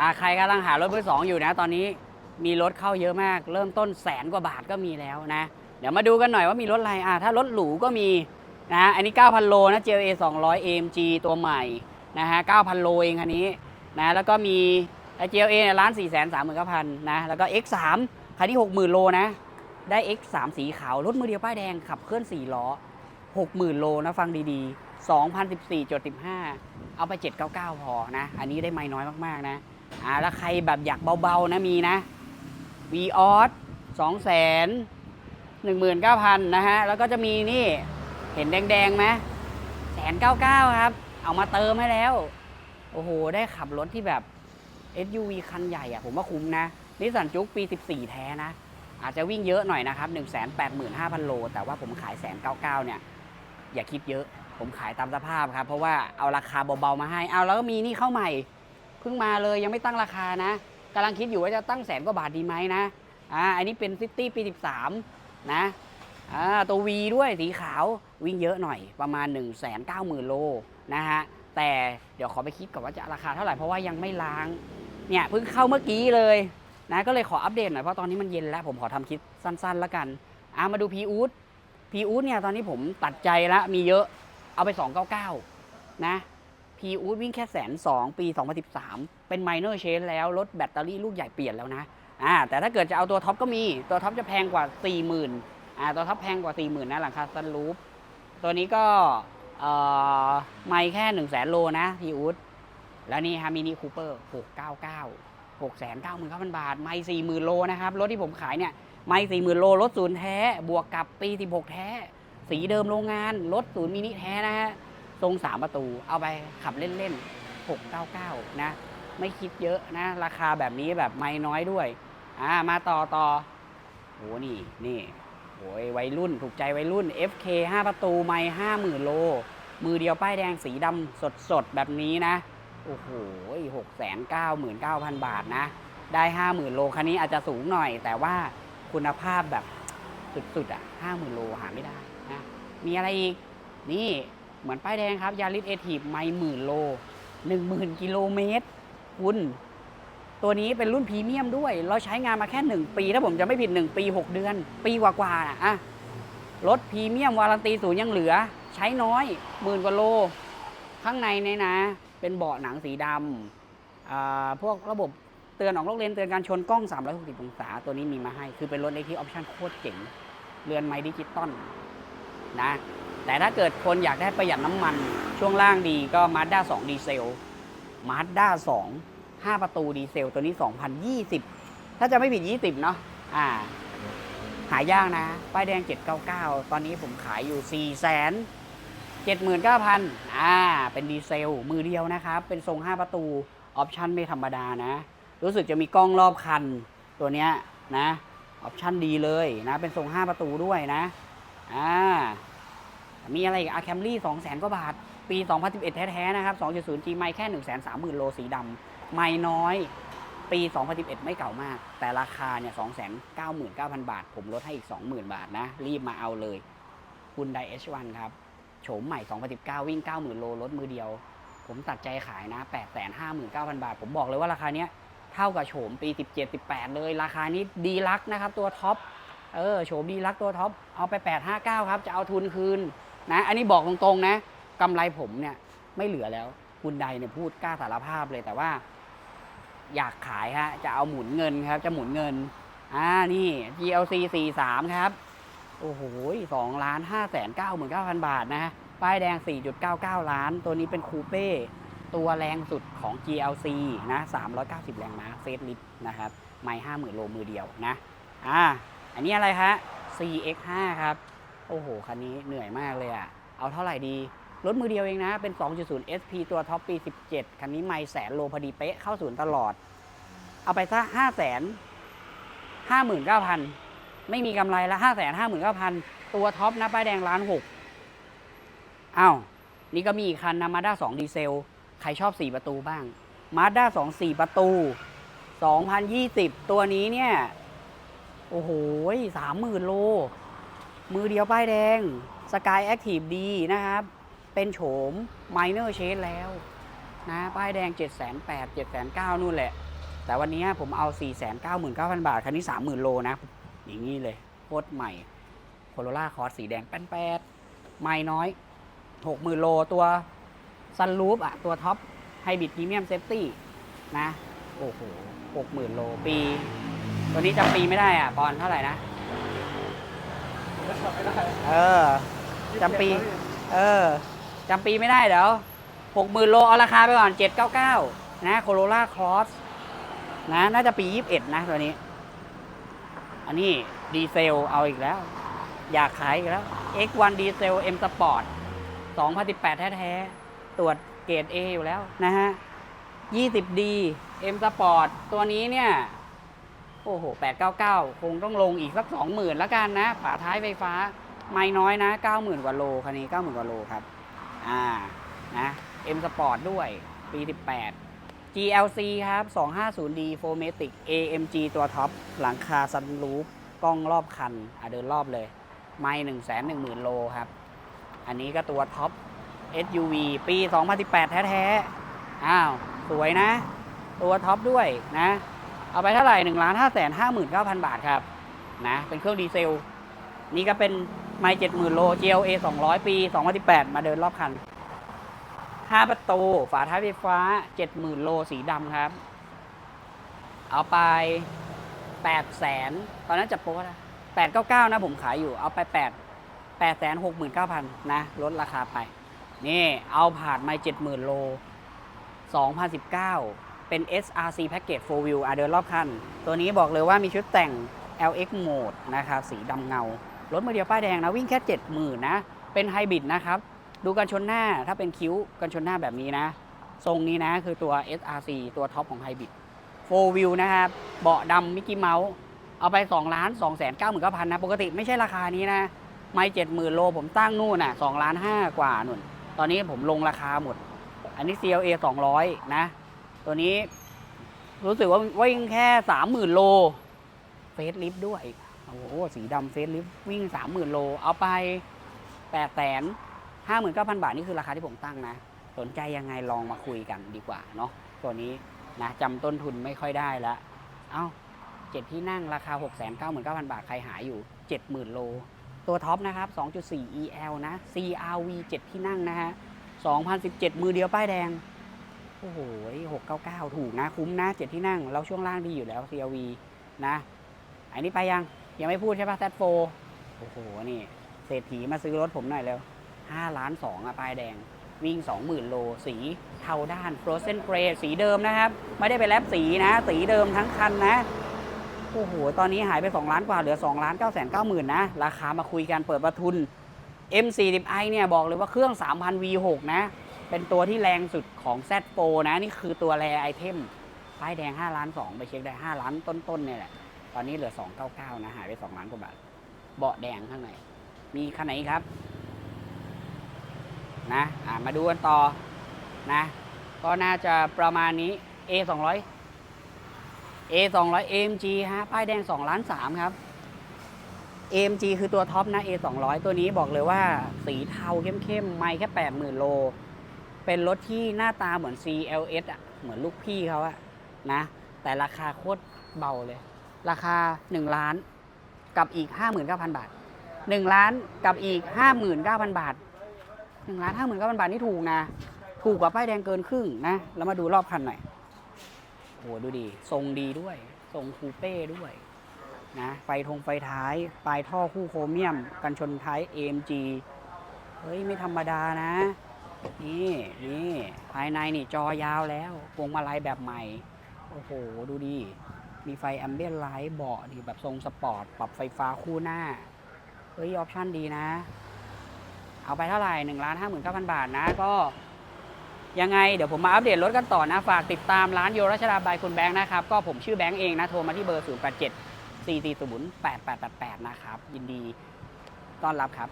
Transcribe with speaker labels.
Speaker 1: อ่าใครกำลังหารถมือสองอยู่นะ ตอนนี้มีรถเข้าเยอะมาก เริ่มต้นแสนกว่าบาทก็มีแล้วนะ เดี๋ยวมาดูกันหน่อยว่ามีรถอะไรอ่าถ้ารถหรูก็มีนะอันนี้ 9,000 โลนะ GLA 200 AMG ตัวใหม่นะฮะ 9,000 โลเองคันนี้นะแล้วก็มี GLA เนี่ยล้าน4 3 9 0 0 0นะแล้วก็ X3 คันที่ 60,000 โลนะ ได้ X3 สีขาว รถมือเดียวป้ายแดงขับเคลื่อน 4 ล้อ 60,000 โลนะ ฟังดีๆ 2014.15 เอาไป 799 พอนะ อันนี้ได้ไม่น้อยมาก ๆ นะ อ่าแล้วใครแบบอยากเบาๆนะมีนะ v ีออส2 1 9 0 0 0นะฮะ แล้วก็จะมีนี่เห็นแดงๆไหมแสนเก้าเก้าครับ เอามาเติมให้แล้ว โอ้โห ได้ขับรถที่แบบ SUV คันใหญ่อะผมว่าคุ้มนะนิสสันจุกปี 14 แท้นะ อาจจะวิ่งเยอะหน่อยนะครับ 185,000 โล แต่ว่าผมขายแสนเก้าเก้าเนี่ย อย่าคิดเยอะ ผมขายตามสภาพครับ เพราะว่าเอาราคาเบาๆมาให้ เอาแล้วก็มีนี่เข้าใหม่ เพิ่งมาเลยยังไม่ตั้งราคานะกำลังคิดอยู่ว่าจะตั้งแสนกว่าบาทดีไหมนะอ่าอันนี้เป็นซิตี้ปี 13 นะอ่าตัววีด้วยสีขาววิ่งเยอะหน่อยประมาณ 1 9 0 0 0 0 โลนะฮะแต่เดี๋ยวขอไปคิดก่อนว่าจะราคาเท่าไหร่เพราะว่ายังไม่ล้างเนี่ยเพิ่งเข้าเมื่อกี้เลยนะก็เลยขออัปเดตหน่อยเพราะตอนนี้มันเย็นแล้วผมขอทำคลิปสั้นๆแล้วกันอ่ามาดูพีอูดพีอูดเนี่ยตอนนี้ผมตัดใจแล้วมีเยอะเอาไป 299 นะ พีอูดวิ่งแค่แสนสองปี 2013 เป็นไมเนอร์เชนแล้ว รถแบตเตอรี่ลูกใหญ่เปลี่ยนแล้วนะอ่าแต่ถ้าเกิดจะเอาตัวท็อปก็มี ตัวท็อปจะแพงกว่า 40,000อ่าตัวท็อปแพงกว่า 40,000นะหลังคาซันรูฟตัวนี้ก็เอ่อไม่แค่1 0 0 0 0 0โลนะพีอูดแล้วนี่ฮะมินิคูเปอร์699 6 9 9 0 0 0 บาท ไม่ 40,000 โลนะครับ รถที่ผมขายเนี่ย ไม่ 40,000 โล รถศูนย์แท้ บวกกับปี 16 แท้ สีเดิมโรงงาน รถศูนย์มินิแท้นะฮะ ทรง3ประตู เอาไปขับเล่นๆ 699 นะ ไม่คิดเยอะนะ ราคาแบบนี้แบบไม่น้อยด้วย อ่า มาต่อต่อโหนี่ นี่โอ้ยวัยรุ่น ถูกใจวัยรุ่น FK 5 ประตู ไม่50,000โล มือเดียวป้ายแดงสีดำสดๆ แบบนี้นะ โอ้โหหกแสนเก้าหมื่นเก้าพันบาทนะ ได้ห้าหมื่นโล คันนี้อาจจะสูงหน่อย แต่ว่าคุณภาพแบบสุดๆ อะห้าหมื่นโลหาไม่ได้นะ มีอะไรอีก นี่ เหมือนป้ายแดงครับยาริสเอทีฟไม่หมื่นโลหนึ่งหมื่นกิโลเมตรคุณตัวนี้เป็นรุ่นพรีเมียมด้วย เราใช้งานมาแค่หนึ่งปี ถ้าผมจะไม่ผิดหนึ่งปีหกเดือน ปีกว่าๆนะอะรถพรีเมียมวารันตีศูนย์ยังเหลือ ใช้น้อยหมื่นกว่าโล ข้างในเนี่ยนะ เป็นเบาะหนังสีดำพวกระบบเตือนออกนอกเลนเตือนการชนกล้อง 360 องศา ตัวนี้มีมาให้ คือเป็นรถเล็กที่ออปชั่นโคตรเจ๋ง เรือนไม้ดิจิตอลนะ แต่ถ้าเกิดคนอยากได้ประหยัดน้ำมันช่วงล่างดีก็ Mazda 2 ดีเซล Mazda 2 5 ประตูดีเซลตัวนี้ 2020 ถ้าจะไม่ผิด 20 เนาะอ่า หายากนะ ป้ายแดง 799 ตอนนี้ผมขายอยู่ 4 0 0 0 0 79,000อ่า เป็นดีเซล มือเดียวนะครับ เป็นทรง 5 ประตู ออปชั่นไม่ธรรมดานะ รู้สึกจะมีกล้องรอบคัน ตัวเนี้ยนะ ออปชั่นดีเลยนะ เป็นทรง 5 ประตูด้วยนะ อ่า มีอะไรอีกอาแคมรี่2 0 0 0 0 0กว่าบาท ปี 2011 แท้ๆนะครับ 2.0 G ไม่แค่ 130,000 โลสีดำไม่น้อย ปี 2011 ไม่เก่ามาก แต่ราคาเนี่ย 299,000 บาท ผมลดให้อีก 20,000 บาทนะ รีบมาเอาเลยคุณได H1 ครับโฉมใหม่ 2019 วิ่ง 90,000 โลรถมือเดียว ผมตัดใจขายนะ 859,000 บาท ผมบอกเลยว่าราคาเนี้ยเท่ากับโฉมปี 17 18 เลย ราคานี้ดีลักนะครับ ตัวท็อปเออโฉมดีลักตัวท็อป เอาไป 859 ครับ จะเอาทุนคืน นะอันนี้บอกตรงๆนะกำไรผมเนี่ยไม่เหลือแล้วคุณใดเนี่ยพูดกล้าสารภาพเลยแต่ว่า อยากขายฮะจะเอาหมุนเงินครับ จะหมุนเงินอ่านี่ GLC 43 ครับ โอ้โหสองล้านห้าแสนเก้าหมื่นเก้าพันบาทนะฮะป้ายแดง 4.99 ล้าน ตัวนี้เป็นคูเป้ตัวแรงสุดของ GLC นะ390 แรงม้าเฟสลิฟนะครับ ไม่ 50,000 โลมือเดียวนะ อ่า อันนี้อะไรฮะ CX5 ครับ โอ้โห คันนี้เหนื่อยมากเลยอะเอาเท่าไหร่ดี รถมือเดียวเองนะ เป็น 2.0 SP ตัวท็อปปี 17 คันนี้ไม่แสนโลพอดีเป๊ะ เข้าศูนย์ตลอด เอาไปซะ5 0 0 0 0 59,000 ไม่มีกำไรละ5 5 9 0 0 0 ตัวท็อปนะป้ายแดงล้านหกอ้าว นี่ก็มีอีกคันนะมาด้า2ดีเซล ใครชอบ 4 ประตูบ้างมาด้า2 4 ประตู 2020 ตัวนี้เนี่ย โอ้โหสามหมื่นโล มือเดียวป้ายแดงสกายแอคทีฟดีนะครับ เป็นโฉม Minor Change แล้วนะป้ายแดง 7 8 0 0 0 7 9 0 0นู่นแหละ แต่วันนี้ผมเอา 4 9 9 9 0 0 บาท คันนี้ 30,000 โลนะ อย่างนี้เลยโคตรใหม่โคโรล่าคอร์สสีแดงแป้นแปดไม่น้อย 60,000 โลตัวซันรูปอะตัวท็อปไฮบริดพรีเมียมเซฟตี้นะ โอ้โห 60,000 โลปี ตัวนี้จำปีไม่ได้อะปอนเท่าไหร่นะ เออจำปี เออจำปีไม่ได้เดี๋ยวหกหมื่นโลเอาราคาไปก่อนเจ็ดเก้าเก้านะโคโรล่าครอสนะน่าจะปียี่สิบเอ็ดนะตัวนี้ อันนี้ดีเซลเอาอีกแล้ว อยากขายอีกแล้ว X1 ดีเซล M Sport 2018 แท้ๆ ตรวจเกรด A อยู่แล้วนะฮะ 20D M Sport ตัวนี้เนี่ย โอ้โห 899 คงต้องลงอีกสัก 20,000แล้วกันนะ ฝาท้ายไฟฟ้า ไม่น้อยนะ 90,000 กว่าโล คันนี้ 90,000 กว่าโลครับ อ่า นะ M Sport ด้วย ปี 18 GLC ครับ 250D 4matic AMG ตัวท็อป หลังคาซันรูฟกล้องรอบคัน อะเดินรอบเลย ไม่1 1 0 0 0 0 โลครับ อันนี้ก็ตัวท็อป SUV ปี 2018 แท้ๆ อ้าว สวยนะ ตัวท็อปด้วยนะ เอาไปเท่าไหร่1 5 5 5 9 0 0 0บาทครับนะเป็นเครื่องดีเซล นี่ก็เป็นไม่70,000โล GLA 200 ปี 2018 มาเดินรอบคัน 5 ประตู ฝาท้ายไฟฟ้า 70,000 โลสีดำครับ เอาไป 8 แสน ตอนนั้นจับโป๊ะนะ899 นะผมขายอยู่ เอาไป 8 8 6 9 0 0 0 นะ ลดราคาไป นี่ เอาผ่านไม่70,000 โล 2019 เป็น SRC Package 4 Wheel อะเดินรอบคัน ตัวนี้บอกเลยว่ามีชุดแต่ง LX Mode นะครับสีดำเงา รถมือเดียวป้ายแดงนะ วิ่งแค่ 70,000 นะ เป็นไฮบริดนะครับ ดูกันชนหน้าถ้าเป็นคิ้วกันชนหน้าแบบนี้นะ ทรงนี้นะคือตัว SRC ตัวท็อปของไฮบริด4 Wheel นะครับ เบาะดำมิกกี้เมาส์เอาไป2ล้าน2 9 9 0 0 0นะ ปกติไม่ใช่ราคานี้นะ ไม่70,000โลผมตั้งนู่นน่ะ2ล้าน5กว่านุ่น ตอนนี้ผมลงราคาหมด อันนี้ CLA 200 นะ ตัวนี้รู้สึกว่าวิ่งแค่30,000โลเฟสลิฟด้วย โอ้โห สีดำเฟสลิฟวิ่ง30,000โล เอาไป8แสน59,000บาท นี่คือราคาที่ผมตั้งนะ สนใจยังไงลองมาคุยกันดีกว่าเนาะตัวนี้นะจำต้นทุนไม่ค่อยได้แล้วเอ้าเจ็ดที่นั่งราคา699,000บาท ใครหาอยู่70,000โล ตัวท็อปนะครับ2.4 EL นะ CRV 7ที่นั่งนะฮะ2017มือเดียวป้ายแดง โอ้โห699ถูกนะ คุ้มนะ7ที่นั่ง เราช่วงล่างดีอยู่แล้ว CRV นะ อันนี้ไปยัง ยังไม่พูดใช่ปะ Z4 โฟโอ้โห นี่ เศรษฐีมาซื้อรถผมหน่อยเร็ว5ล้าน2อะป้ายแดง วิ่ง20,000โล สีเทาด้าน Frozen Grey สีเดิมนะครับ ไม่ได้ไปแลบสีนะ สีเดิมทั้งคันนะ โอ้โห ตอนนี้หายไป 2 ล้านกว่า เหลือ2ล้าน9 9 9 0 0 0 นะ ราคามาคุยกันเปิดประทุน M40i เนี่ยบอกเลยว่าเครื่อง 3,000 V6 นะ เป็นตัวที่แรงสุดของ Z4 นะ นี่คือตัวแรไอเทมป้ายแดง 5 ล้าน 2 ไปเช็คได้ 5 ล้านต้นๆเนี่ยแหละ ตอนนี้เหลือ 299 นะ หายไป 2 ล้านกว่าบาท เบาะแดงข้างใน มีคันไหนครับ นะอ่ามาดูกันต่อนะ ก็น่าจะประมาณนี้ A 2 0 0 A 2 0 0 AMG ฮะ ป้ายแดง 2 ล้าน3ครับ AMG คือตัวท็อปนะ A 2 0 0ตัวนี้บอกเลยว่าสีเทาเข้มๆ ไม่แค่ 80,000 โล เป็นรถที่หน้าตาเหมือน CLS อะ เหมือนลูกพี่เขาอะนะ แต่ราคาโคตรเบาเลย ราคา 1 ล้านกับอีก 59,000 บาท 1 ล้านกับอีก 59,000 บาท1ล้าน59,000 บาทนี่ถูกนะ ถูกกว่าป้ายแดงเกินครึ่งนะ แล้วมาดูรอบคันหน่อยโหดูดี ทรงดีด้วย ทรงคูเป้ด้วยนะไฟทงไฟท้าย ปลายท่อคู่โครเมียม กันชนท้าย AMG เฮ้ย ไม่ธรรมดานะ นี่นี่ภายในนี่จอยาวแล้วพวงมาลัยแบบใหม่ โอ้โห ดูดี มีไฟแอมเบียนไลท์เบาะนี่แบบทรงสปอร์ต ปรับไฟฟ้าคู่หน้า เฮ้ย ออปชั่นดีนะ เอาไปเท่าไหร่1นึ่งล้านห้าหมื่นเก้าพันบาทนะก็ ยังไง เดี๋ยวผมมาอัปเดตรถกันต่อนะ ฝากติดตามร้านโยรัชดาบายคุณแบงค์นะครับ ก็ผมชื่อแบงค์เองนะ โทรมาที่เบอร์ 0 8 7 4 4 0 8 8 8 8 นะครับ ยินดีต้อนรับครับ